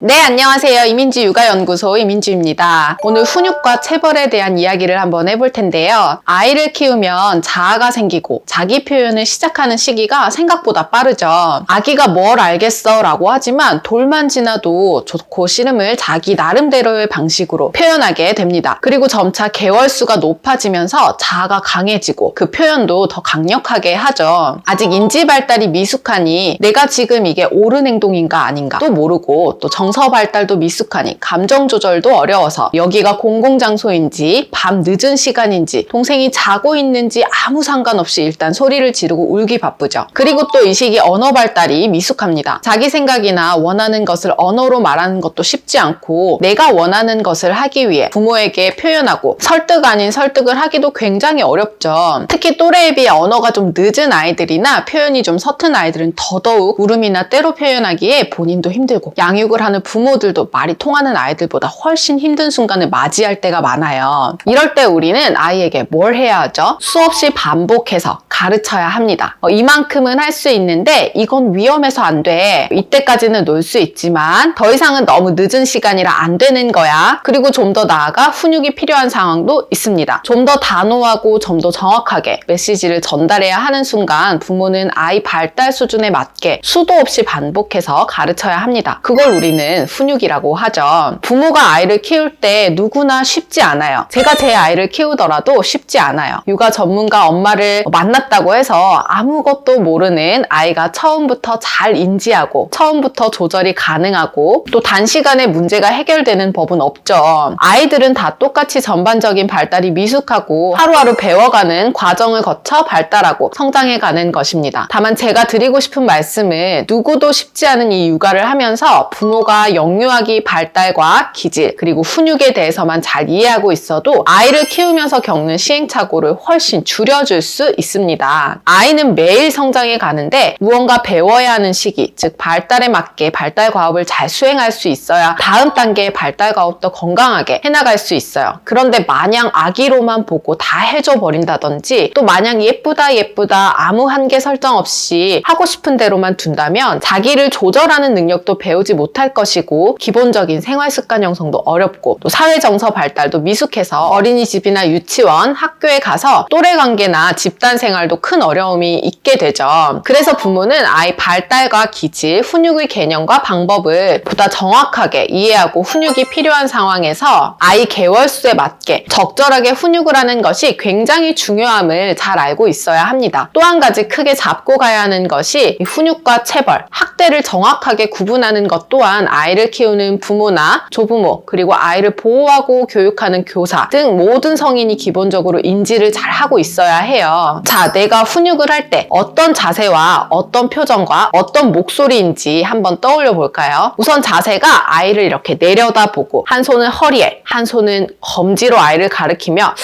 네, 안녕하세요. 이민지 육아연구소 이민지입니다. 오늘 훈육과 체벌에 대한 이야기를 한번 해볼 텐데요. 아이를 키우면 자아가 생기고 자기 표현을 시작하는 시기가 생각보다 빠르죠. 아기가 뭘 알겠어 라고 하지만 돌만 지나도 좋고 싫음을 자기 나름대로의 방식으로 표현하게 됩니다. 그리고 점차 개월수가 높아지면서 자아가 강해지고 그 표현도 더 강력하게 하죠. 아직 인지 발달이 미숙하니 내가 지금 이게 옳은 행동인가 아닌가 또 모르고 또 정서 발달도 미숙하니 감정 조절도 어려워서 여기가 공공장소인지 밤 늦은 시간인지 동생이 자고 있는지 아무 상관없이 일단 소리를 지르고 울기 바쁘죠. 그리고 또 이 시기 언어 발달이 미숙합니다. 자기 생각이나 원하는 것을 언어로 말하는 것도 쉽지 않고 내가 원하는 것을 하기 위해 부모에게 표현하고 설득 아닌 설득을 하기도 굉장히 어렵죠. 특히 또래에 비해 언어가 좀 늦은 아이들이나 표현이 좀 서툰 아이들은 더더욱 울음이나 때로 표현하기에 본인도 힘들고 양육을 하는 부모들도 말이 통하는 아이들보다 훨씬 힘든 순간을 맞이할 때가 많아요. 이럴 때 우리는 아이에게 뭘 해야 하죠? 수없이 반복해서 가르쳐야 합니다. 어, 이만큼은 할 수 있는데 이건 위험해서 안 돼. 이때까지는 놀 수 있지만 더 이상은 너무 늦은 시간이라 안 되는 거야. 그리고 좀 더 나아가 훈육이 필요한 상황도 있습니다. 좀 더 단호하고 좀 더 정확하게 메시지를 전달해야 하는 순간 부모는 아이 발달 수준에 맞게 수도 없이 반복해서 가르쳐야 합니다. 그걸 우리는 훈육이라고 하죠. 부모가 아이를 키울 때 누구나 쉽지 않아요. 제가 제 아이를 키우더라도 쉽지 않아요. 육아 전문가 엄마를 만났 다고 해서 아무것도 모르는 아이가 처음부터 잘 인지하고 처음부터 조절이 가능하고 또 단시간에 문제가 해결되는 법은 없죠. 아이들은 다 똑같이 전반적인 발달이 미숙하고 하루하루 배워가는 과정을 거쳐 발달하고 성장해가는 것입니다. 다만 제가 드리고 싶은 말씀은 누구도 쉽지 않은 이 육아를 하면서 부모가 영유아기 발달과 기질 그리고 훈육에 대해서만 잘 이해하고 있어도 아이를 키우면서 겪는 시행착오를 훨씬 줄여줄 수 있습니다. 아이는 매일 성장해 가는데 무언가 배워야 하는 시기, 즉 발달에 맞게 발달 과업을 잘 수행할 수 있어야 다음 단계의 발달 과업도 건강하게 해나갈 수 있어요. 그런데 마냥 아기로만 보고 다 해줘 버린다든지 또 마냥 예쁘다 예쁘다 아무 한계 설정 없이 하고 싶은 대로만 둔다면 자기를 조절하는 능력도 배우지 못할 것이고 기본적인 생활 습관 형성도 어렵고 또 사회 정서 발달도 미숙해서 어린이집이나 유치원, 학교에 가서 또래 관계나 집단 생활 도 큰 어려움이 있게 되죠. 그래서 부모는 아이 발달과 기질, 훈육의 개념과 방법을 보다 정확하게 이해하고 훈육이 필요한 상황에서 아이 개월수에 맞게 적절하게 훈육을 하는 것이 굉장히 중요함을 잘 알고 있어야 합니다. 또 한 가지 크게 잡고 가야 하는 것이 이 훈육과 체벌, 학대를 정확하게 구분하는 것 또한 아이를 키우는 부모나 조부모, 그리고 아이를 보호하고 교육하는 교사 등 모든 성인이 기본적으로 인지를 잘 하고 있어야 해요. 자, 내가 훈육을 할 때 어떤 자세와 어떤 표정과 어떤 목소리인지 한번 떠올려 볼까요? 우선 자세가 아이를 이렇게 내려다보고 한 손은 허리에, 한 손은 검지로 아이를 가리키며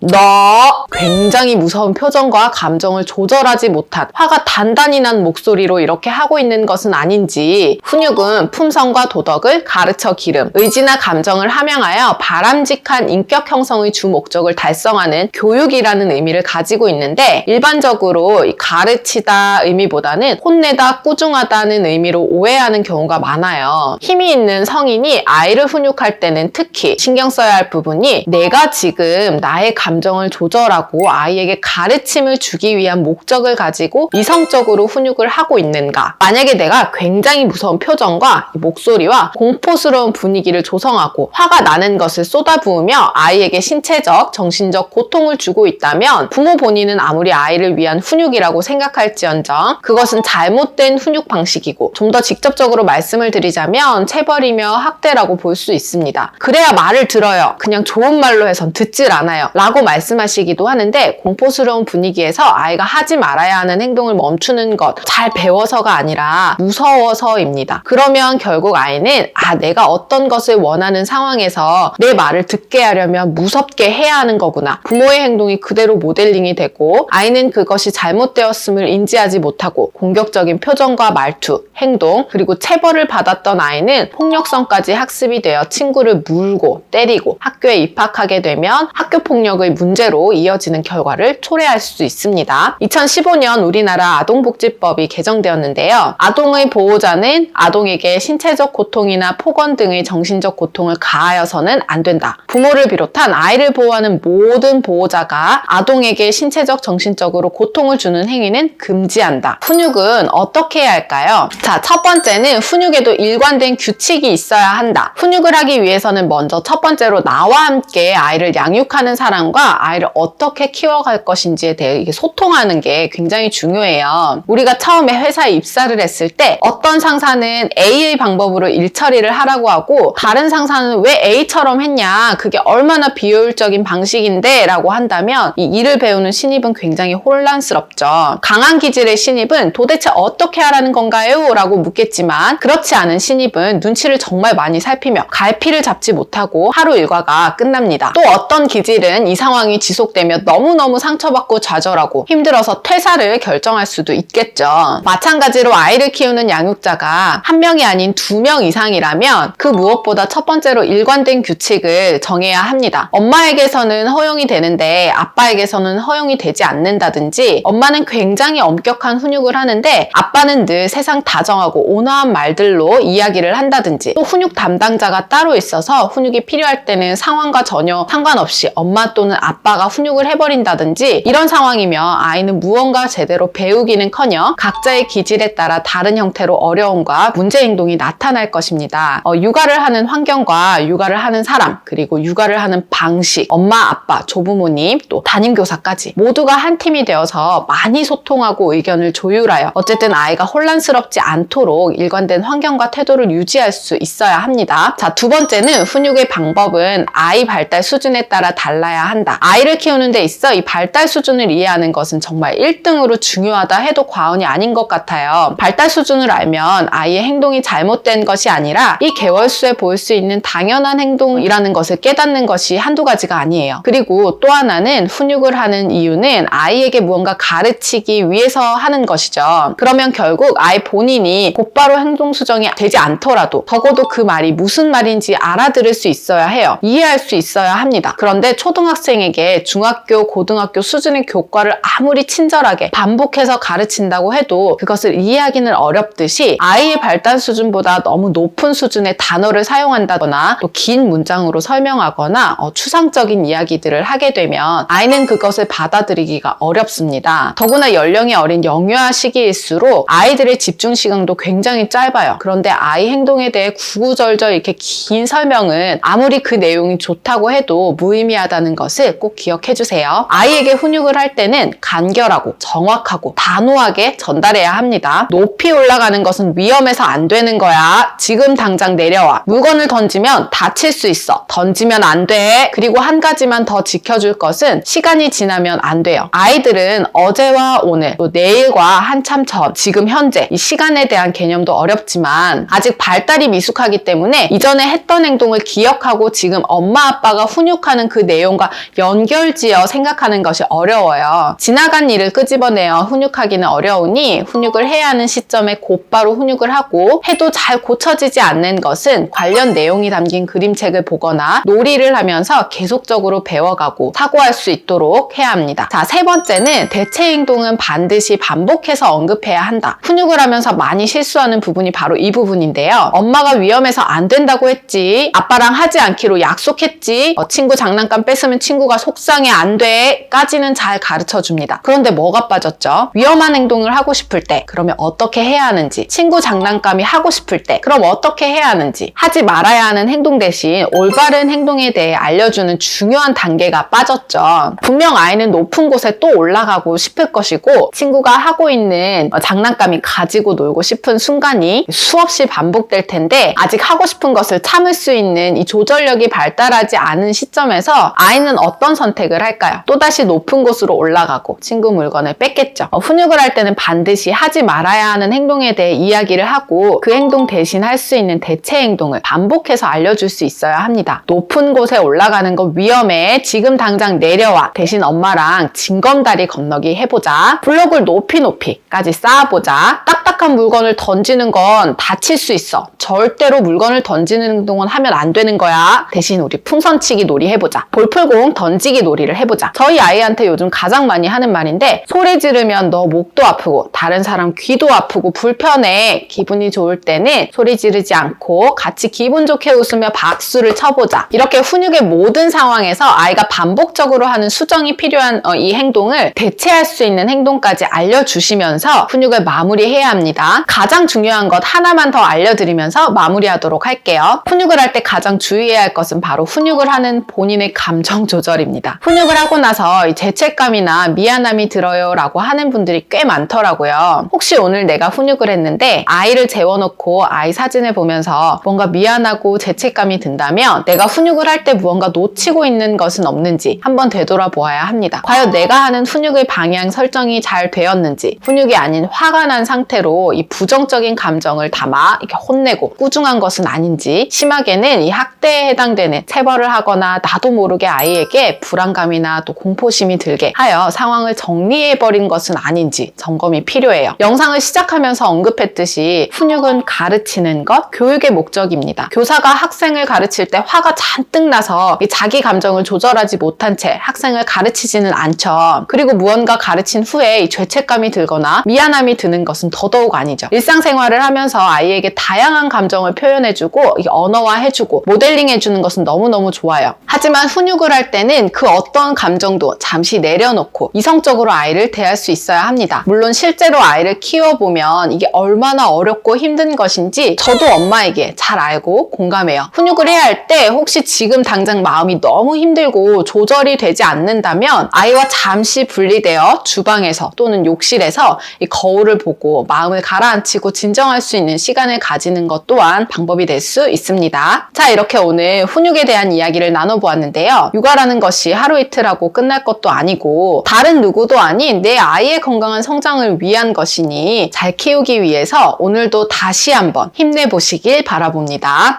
너 굉장히 무서운 표정과 감정을 조절하지 못한 화가 단단히 난 목소리로 이렇게 하고 있는 것은 아닌지 훈육은 품성과 도덕을 가르쳐 기름 의지나 감정을 함양하여 바람직한 인격 형성의 주 목적을 달성하는 교육이라는 의미를 가지고 있는데 일반적으로 이 가르치다 의미보다는 혼내다 꾸중하다는 의미로 오해하는 경우가 많아요. 힘이 있는 성인이 아이를 훈육할 때는 특히 신경 써야 할 부분이 내가 지금 나의 감 정을 조절하고 아이에게 가르침을 주기 위한 목적을 가지고 이성적으로 훈육을 하고 있는가. 만약에 내가 굉장히 무서운 표정과 목소리와 공포스러운 분위기를 조성하고 화가 나는 것을 쏟아부으며 아이에게 신체적, 정신적 고통을 주고 있다면 부모 본인은 아무리 아이를 위한 훈육이라고 생각할지언정 그것은 잘못된 훈육 방식이고 좀 더 직접적으로 말씀을 드리자면 체벌이며 학대라고 볼 수 있습니다. 그래야 말을 들어요. 그냥 좋은 말로 해선 듣질 않아요. 라고 말씀하시기도 하는데 공포스러운 분위기에서 아이가 하지 말아야 하는 행동을 멈추는 것 잘 배워서가 아니라 무서워서입니다. 그러면 결국 아이는 아 내가 어떤 것을 원하는 상황에서 내 말을 듣게 하려면 무섭게 해야 하는 거구나. 부모의 행동이 그대로 모델링이 되고 아이는 그것이 잘못되었음을 인지하지 못하고 공격적인 표정과 말투, 행동 그리고 체벌을 받았던 아이는 폭력성까지 학습이 되어 친구를 물고 때리고 학교에 입학하게 되면 학교 폭력의 문제로 이어지는 결과를 초래할 수 있습니다. 2015년 우리나라 아동복지법이 개정되었는데요. 아동의 보호자는 아동에게 신체적 고통이나 폭언 등의 정신적 고통을 가하여서는 안 된다. 부모를 비롯한 아이를 보호하는 모든 보호자가 아동에게 신체적, 정신적으로 고통을 주는 행위는 금지한다. 훈육은 어떻게 해야 할까요? 자, 첫 번째는 훈육에도 일관된 규칙이 있어야 한다. 훈육을 하기 위해서는 먼저 첫 번째로 나와 함께 아이를 양육하는 사람과 아이를 어떻게 키워갈 것인지에 대해 소통하는 게 굉장히 중요해요. 우리가 처음에 회사에 입사를 했을 때 어떤 상사는 A의 방법으로 일 처리를 하라고 하고 다른 상사는 왜 A처럼 했냐 그게 얼마나 비효율적인 방식인데 라고 한다면 이 일을 배우는 신입은 굉장히 혼란스럽죠. 강한 기질의 신입은 도대체 어떻게 하라는 건가요? 라고 묻겠지만 그렇지 않은 신입은 눈치를 정말 많이 살피며 갈피를 잡지 못하고 하루 일과가 끝납니다. 또 어떤 기질은 이 상황이 지속되며 너무너무 상처받고 좌절하고 힘들어서 퇴사를 결정할 수도 있겠죠. 마찬가지로 아이를 키우는 양육자가 한 명이 아닌 두 명 이상이라면 그 무엇보다 첫 번째로 일관된 규칙을 정해야 합니다. 엄마에게서는 허용이 되는데 아빠에게서는 허용이 되지 않는다든지 엄마는 굉장히 엄격한 훈육을 하는데 아빠는 늘 세상 다정하고 온화한 말들로 이야기를 한다든지 또 훈육 담당자가 따로 있어서 훈육이 필요할 때는 상황과 전혀 상관없이 엄마 또는 아빠가 훈육을 해버린다든지 이런 상황이면 아이는 무언가 제대로 배우기는커녕 각자의 기질에 따라 다른 형태로 어려움과 문제 행동이 나타날 것입니다. 어, 육아를 하는 환경과 육아를 하는 사람 그리고 육아를 하는 방식 엄마 아빠 조부모님 또 담임교사까지 모두가 한 팀이 되어서 많이 소통하고 의견을 조율하여 어쨌든 아이가 혼란스럽지 않도록 일관된 환경과 태도를 유지할 수 있어야 합니다. 자, 두 번째는 훈육의 방법은 아이 발달 수준에 따라 달라야 한다. 아이를 키우는 데 있어 이 발달 수준을 이해하는 것은 정말 1등으로 중요하다 해도 과언이 아닌 것 같아요. 발달 수준을 알면 아이의 행동이 잘못된 것이 아니라 이 개월수에 보일 수 있는 당연한 행동이라는 것을 깨닫는 것이 한두 가지가 아니에요. 그리고 또 하나는 훈육을 하는 이유는 아이에게 무언가 가르치기 위해서 하는 것이죠. 그러면 결국 아이 본인이 곧바로 행동 수정이 되지 않더라도 적어도 그 말이 무슨 말인지 알아들을 수 있어야 해요. 이해할 수 있어야 합니다. 그런데 초등학생 에게 중학교, 고등학교 수준의 교과를 아무리 친절하게 반복해서 가르친다고 해도 그것을 이해하기는 어렵듯이 아이의 발달 수준보다 너무 높은 수준의 단어를 사용한다거나 또 긴 문장으로 설명하거나 어, 추상적인 이야기들을 하게 되면 아이는 그것을 받아들이기가 어렵습니다. 더구나 연령이 어린 영유아 시기일수록 아이들의 집중 시간도 굉장히 짧아요. 그런데 아이 행동에 대해 구구절절 이렇게 긴 설명은 아무리 그 내용이 좋다고 해도 무의미하다는 것을 꼭 기억해 주세요. 아이에게 훈육을 할 때는 간결하고 정확하고 단호하게 전달해야 합니다. 높이 올라가는 것은 위험해서 안 되는 거야. 지금 당장 내려와. 물건을 던지면 다칠 수 있어. 던지면 안 돼. 그리고 한 가지만 더 지켜줄 것은 시간이 지나면 안 돼요. 아이들은 어제와 오늘, 또 내일과 한참 전, 지금 현재 이 시간에 대한 개념도 어렵지만 아직 발달이 미숙하기 때문에 이전에 했던 행동을 기억하고 지금 엄마 아빠가 훈육하는 그 내용과 연결지어 생각하는 것이 어려워요. 지나간 일을 끄집어내어 훈육하기는 어려우니 훈육을 해야 하는 시점에 곧바로 훈육을 하고 해도 잘 고쳐지지 않는 것은 관련 내용이 담긴 그림책을 보거나 놀이를 하면서 계속적으로 배워가고 사고할 수 있도록 해야 합니다. 자, 세 번째는 대체 행동은 반드시 반복해서 언급해야 한다. 훈육을 하면서 많이 실수하는 부분이 바로 이 부분인데요. 엄마가 위험해서 안 된다고 했지. 아빠랑 하지 않기로 약속했지. 어, 친구 장난감 뺏으면 친구 가 속상해 안 돼. 까지는 잘 가르쳐 줍니다. 그런데 뭐가 빠졌죠? 위험한 행동을 하고 싶을 때 그러면 어떻게 해야 하는지 친구 장난감이 하고 싶을 때 그럼 어떻게 해야 하는지 하지 말아야 하는 행동 대신 올바른 행동에 대해 알려주는 중요한 단계가 빠졌죠. 분명 아이는 높은 곳에 또 올라가고 싶을 것이고 친구가 하고 있는 어, 장난감이 가지고 놀고 싶은 순간이 수없이 반복될 텐데 아직 하고 싶은 것을 참을 수 있는 이 조절력이 발달하지 않은 시점에서 아이는 어떤 선택을 할까요? 또다시 높은 곳으로 올라가고 친구 물건을 뺏겠죠. 어, 훈육을 할 때는 반드시 하지 말아야 하는 행동에 대해 이야기를 하고 그 행동 대신 할 수 있는 대체 행동을 반복해서 알려줄 수 있어야 합니다. 높은 곳에 올라가는 거 위험해. 지금 당장 내려와. 대신 엄마랑 징검다리 건너기 해보자. 블록을 높이 높이까지 쌓아보자. 딱딱한 물건을 던지는 건 다칠 수 있어. 절대로 물건을 던지는 행동은 하면 안 되는 거야. 대신 우리 풍선치기 놀이 해보자. 볼 풀고 행동 던지기 놀이를 해보자. 저희 아이한테 요즘 가장 많이 하는 말인데 소리 지르면 너 목도 아프고 다른 사람 귀도 아프고 불편해. 기분이 좋을 때는 소리 지르지 않고 같이 기분 좋게 웃으며 박수를 쳐보자. 이렇게 훈육의 모든 상황에서 아이가 반복적으로 하는 수정이 필요한 어, 이 행동을 대체할 수 있는 행동까지 알려주시면서 훈육을 마무리해야 합니다. 가장 중요한 것 하나만 더 알려드리면서 마무리하도록 할게요. 훈육을 할 때 가장 주의해야 할 것은 바로 훈육을 하는 본인의 감정 조절 입니다. 훈육을 하고 나서 이 죄책감이나 미안함이 들어요 라고 하는 분들이 꽤 많더라고요. 혹시 오늘 내가 훈육을 했는데 아이를 재워놓고 아이 사진을 보면서 뭔가 미안하고 죄책감이 든다면 내가 훈육을 할 때 무언가 놓치고 있는 것은 없는지 한번 되돌아보아야 합니다. 과연 내가 하는 훈육의 방향 설정이 잘 되었는지 훈육이 아닌 화가 난 상태로 이 부정적인 감정을 담아 이렇게 혼내고 꾸중한 것은 아닌지 심하게는 이 학대에 해당되는 체벌을 하거나 나도 모르게 아이에게 불안감이나 또 공포심이 들게 하여 상황을 정리해버린 것은 아닌지 점검이 필요해요. 영상을 시작하면서 언급했듯이 훈육은 가르치는 것, 교육의 목적입니다. 교사가 학생을 가르칠 때 화가 잔뜩 나서 이 자기 감정을 조절하지 못한 채 학생을 가르치지는 않죠. 그리고 무언가 가르친 후에 이 죄책감이 들거나 미안함이 드는 것은 더더욱 아니죠. 일상생활을 하면서 아이에게 다양한 감정을 표현해주고 이 언어화해주고 모델링해주는 것은 너무너무 좋아요. 하지만 훈육을 할때 는 그 어떤 감정도 잠시 내려놓고 이성적으로 아이를 대할 수 있어야 합니다. 물론 실제로 아이를 키워보면 이게 얼마나 어렵고 힘든 것인지 저도 엄마에게 잘 알고 공감해요. 훈육을 해야 할 때 혹시 지금 당장 마음이 너무 힘들고 조절이 되지 않는다면 아이와 잠시 분리되어 주방에서 또는 욕실에서 이 거울을 보고 마음을 가라앉히고 진정할 수 있는 시간을 가지는 것 또한 방법이 될 수 있습니다. 자, 이렇게 오늘 훈육에 대한 이야기를 나눠보았는데요. 육아라 는 것이 하루 이틀하고 끝날 것도 아니고 다른 누구도 아닌 내 아이의 건강한 성장을 위한 것이니 잘 키우기 위해서 오늘도 다시 한번 힘내보시길 바라봅니다.